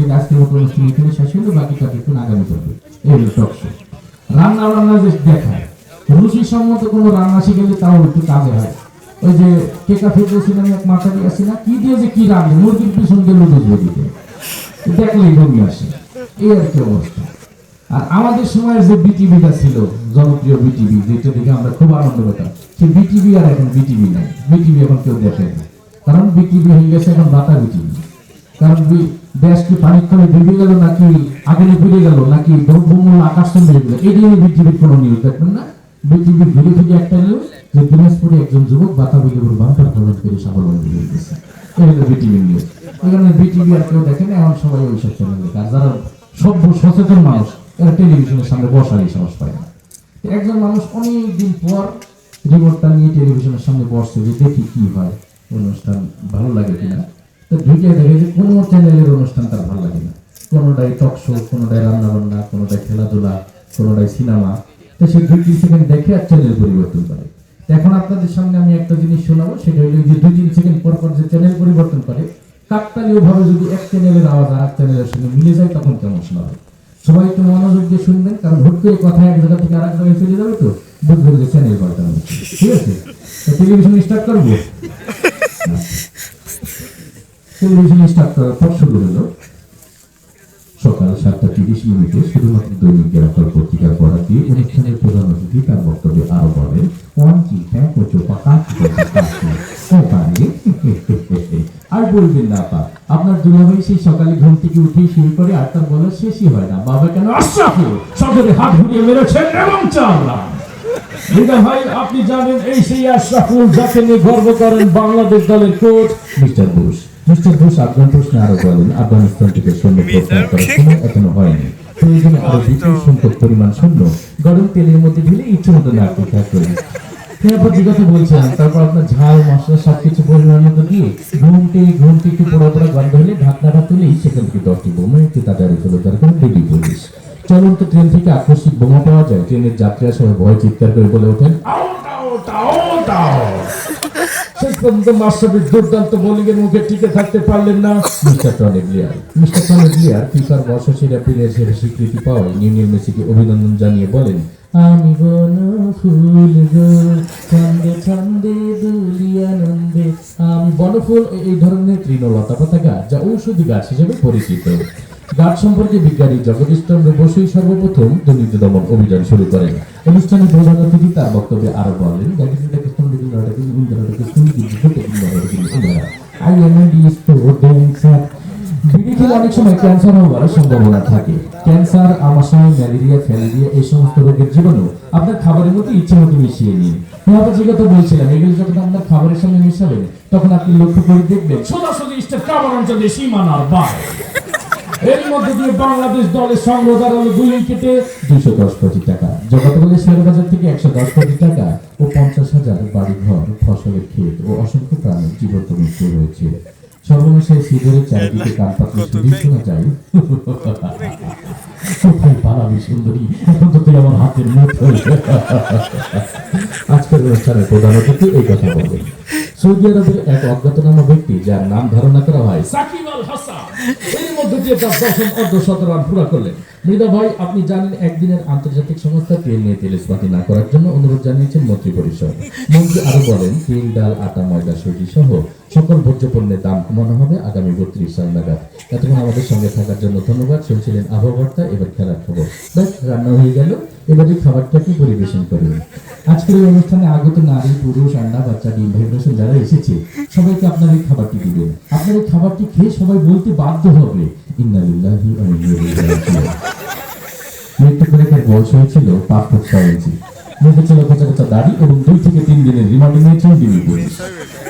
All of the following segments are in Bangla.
দিন আজকের মতো অনুষ্ঠান এখানে শেষ হলো বাকি আগামী এই রান্না যে দেখায়। রুচি সম্মত কোনো রান্না শিখেলে তাও একটু কাজে হয়। ওই যে কেকা এক মাথারি আছে না? কি দিয়ে যে কি রান্না মুরগির পিছন দিয়ে লুডুস বদিতে দেখলেই আসে। এই আর কি অবস্থা। আর আমাদের সময়ের যে বিটিভিটা ছিল, জনপ্রিয় বিটিভি, যেটা দেখে আমরা খুব আনন্দ পেতাম। সে বিটিভি আর এখন বিটিভি নাই। বিটিভি এখন কেউ দেখে না। কারণ বিটিভি হয়ে গেছে এখন বাতা বিটিভি। কারণ বি- দেশ কি পানির তলে ডুবে গেল নাকি আগুনে পুড়ে গেল, নাকি আকাশ চলে গেল? এই নিয়ে বিটিভির কোনো নিউজ দেখবেন না। বিটিভি ঘুরে ফিরে একটা নিউজ যে দিনাজপুরে একজন যুবক বাতা বিলেবুর বাম্পার করে স্বাবলম্বী হয়ে গেছে। সচেতন মানুষ টেলিভিশনের একজন মানুষ নিয়ে টেলিভিশনের কি হয়, অনুষ্ঠান ভালো লাগে তো ঢুকে দেখে কোনো চ্যানেলের অনুষ্ঠান তার ভালো লাগে না। কোনোটাই টক শো কোনোটাই রান্না বান্না কোনোটাই খেলাধুলা, কোনোটাই সিনেমা তো সে দুই, তিন সেকেন্ড দেখে আর চ্যানেল পরিবর্তন করে। এখন আপনাদের সামনে আমি একটা জিনিস শোনাবো, সেটা হলো যে দুই, তিন সেকেন্ড পর পর যে চ্যানেল পরিবর্তন করে কাকতালীয় ভাবে যদি এক চ্যানেলের আওয়াজ আর এক চ্যানেলের সঙ্গে মিলে যায়, তখন কেমন শোনাবে সবাই একটু মনোযোগ দিয়ে শুনবেন, কারণ হুট করে কথা এক জায়গা থেকে আরেক জায়গায় চলে যাবে তো, বুঝবেন যে চ্যানেল পাল্টানো ঠিক আছে? টেলিভিশন স্টার্ট করব? হলো সকাল সাতটা তিরিশ মিনিটে শুধুমাত্র দৈনিক পড়া দিয়ে অনুষ্ঠানের প্রধান অতিথি তার বক্তব্যে আরও বলেন কি আর বলবেন না, আপা, আপনার দুলাভাই সেই সকালে ঘুম থেকে উঠে শুরু করে আর তার বলার শেষই হয় না। বাবা কেন আশরাফুল সদরে হাত ঘুরিয়ে মেরেছেন এবং ভাই, আপনি জানেন, এই সেই আশরাফুল যাকে নিয়ে গর্ব করেন বাংলাদেশ দলের coach mister Bush mister Bush Afghan প্রশ্নে আরও বলেন আফগানিস্তান থেকে সৈন্য প্রত্যাহার করার সময় এখনও হয়নি। প্রয়োজনে আরও বিপুল সংখ্যক পরিমাণ সৈন্য গরম তেলের মধ্যে ঢেলে ইচ্ছে মতো নাড়তে তারপর জিজ্ঞাসা বলছিলাম তারপর আপনার ঝাল মশলা সবকিছু পরিমাণ মতো দিয়ে ঘুমটি ঘুমটি একটু পোড়া পোড়া গন্ধ হলে ঢাকনাটা তুলেই সেখান থেকে দশটি বোমা একটু তাড়াতাড়ি পুলিশ। চলন্ত ট্রেন থেকে আকস্মিক বোমা পাওয়া যায় ট্রেনের যাত্রীরা সবাই ভয় চিৎকার করে বলে ওঠেন আউট আউট আউট শেষ পর্যন্ত মাস্টারের দুর্দান্ত বোলিং মুখে টিকে থাকতে পারলেন না। Mister Tony Blair mister Tony Blair ফিফার বর্ষসেরা প্লেয়ার হিসেবে স্বীকৃতি পাওয়ায় লিওনেল মেসিকে অভিনন্দন জানিয়ে বলেন আমি বন ফুল গো ছন্দে ছন্দে দুলি আনন্দে আমি বনফুল এই ধরনের তৃণলতা পতাকা যা ঔষধি গাছ হিসেবে পরিচিত। গাছ সম্পর্কে বিজ্ঞানী জগদীশ চন্দ্র বসুই সর্বপ্রথম দুর্নীতি দমন অভিযান শুরু করেন। অনুষ্ঠানে প্রধান অতিথি তার বক্তব্যে আরও বলেন অনেক সময় ক্যান্সার হওয়ার সম্ভাবনা থাকে। ক্যান্সার, আমাশয়, ম্যালেরিয়া, ফ্যালেরিয়া, এই সমস্ত রোগের জীবাণু আপনার খাবারের মধ্যে ইচ্ছে মতো মিশিয়ে নিন যে কথা এগুলো যখন আপনার খাবারের সঙ্গে মিশাবেন, তখন আপনি লক্ষ্য করে দেখবেন সোজাসুজি স্টেট কাবার অঞ্চলে সীমানার এর মধ্যে দিয়ে বাংলাদেশ দলের সংগ্রহ দাঁড়াল দুই উইকেটে দুইশো দশ কোটি টাকা। জগতবলে শেয়ার বাজার থেকে একশো দশ কোটি টাকা ও পঞ্চাশ হাজার বাড়ি ঘর ফসলের ক্ষেত ও অসংখ্য প্রাণীর জীবন্ত মৃত্যু হয়েছে। সর্বনাশে সিঁদুরের চারিদিকে কান পাতলে শুধু শোনা যায়। কোথায় পালাবি সুন্দরী? এখন তো তুই আমার হাতের মুঠো আজকের অনুষ্ঠানের প্রধান অতিথি এই কথা বলবেন। সৌদি আরবের এক অজ্ঞাতনামা ব্যক্তি যার নাম ধারণা করা হয় সাকিব আল হাসান। এর মধ্যে দিয়ে তার দশম অর্ধ শত রান পুরা করলেন। মৃদা ভাই, আপনি জানেন একদিনের আন্তর্জাতিক সংস্থা তেল নিয়ে তেল ইস্পাতি না করার জন্য অনুরোধ জানিয়েছেন মন্ত্রী পরিষদ। মন্ত্রী আরও বলেন তেল ডাল, আটা, ময়দা সুজি সহ সকল ভোজ্য পণ্যের দাম কমানো হবে আগামী বত্রিশ সাল নাগাদ। এতক্ষণ আমাদের সঙ্গে থাকার জন্য ধন্যবাদ। শুনছিলেন আবহাওয়ার্তা এবার খেলার খবর। ব্যাস রান্না হয়ে গেল। এবারে খাবারটাকে পরিবেশন করুন। আজকের এই অনুষ্ঠানে আগত নারী, পুরুষ, আন্না, বাচ্চা, ডিম ভাইব্রেশন যারা এসেছে, সবাইকে আপনার এই খাবারটি দিবেন। আপনার এই খাবারটি খেয়ে সবাই বলতে বাধ্য হবে। ইন্নালিল্লাহি ওয়া ইন্না ইলাইহি রাজিউন। মৃত্যু করে তার বয়স হয়েছিল পাঁচ ফুট ছয় ইঞ্চি। মুখে ছিল কোচা কোচা দাড়ি এবং দুই থেকে তিন দিনের রিমান্ডে নিয়েছেন দিল্লি পুলিশ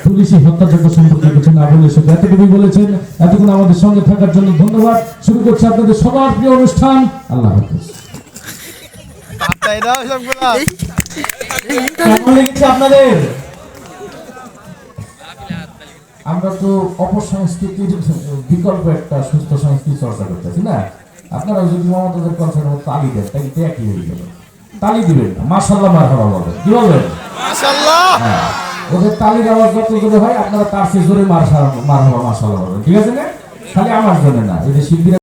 পুলিশি হত্যাযজ্ঞ সম্পর্কে কিছু না বলে শুধু এতটুকুই বলেছেন এতক্ষণ আমাদের সঙ্গে থাকার জন্য ধন্যবাদ। শুরু করছে আপনাদের সবার প্রিয় অনুষ্ঠান আল্লাহ হাফিজ। আপনাদের? আমরা তো অপসংস্কৃতির বিকল্প একটা সুস্থ সংস্কৃতি চর্চা করতেছি না? আপনারা যদি মমতাদের কনসার্ট তালি দেন তাই এটা একই হয়ে গেল তালি দিবেন না মাসাল্লাহ মার হওয়া বলবেন কি বলবেন? হ্যাঁ ওদের তালি আওয়াজ যত জোরে হয় আপনারা তার সে জোরে মার মার হওয়া মাসাল্লাহ বলবেন ঠিক আছে না? খালি আমার জন্য না এই যে শিল্পীরা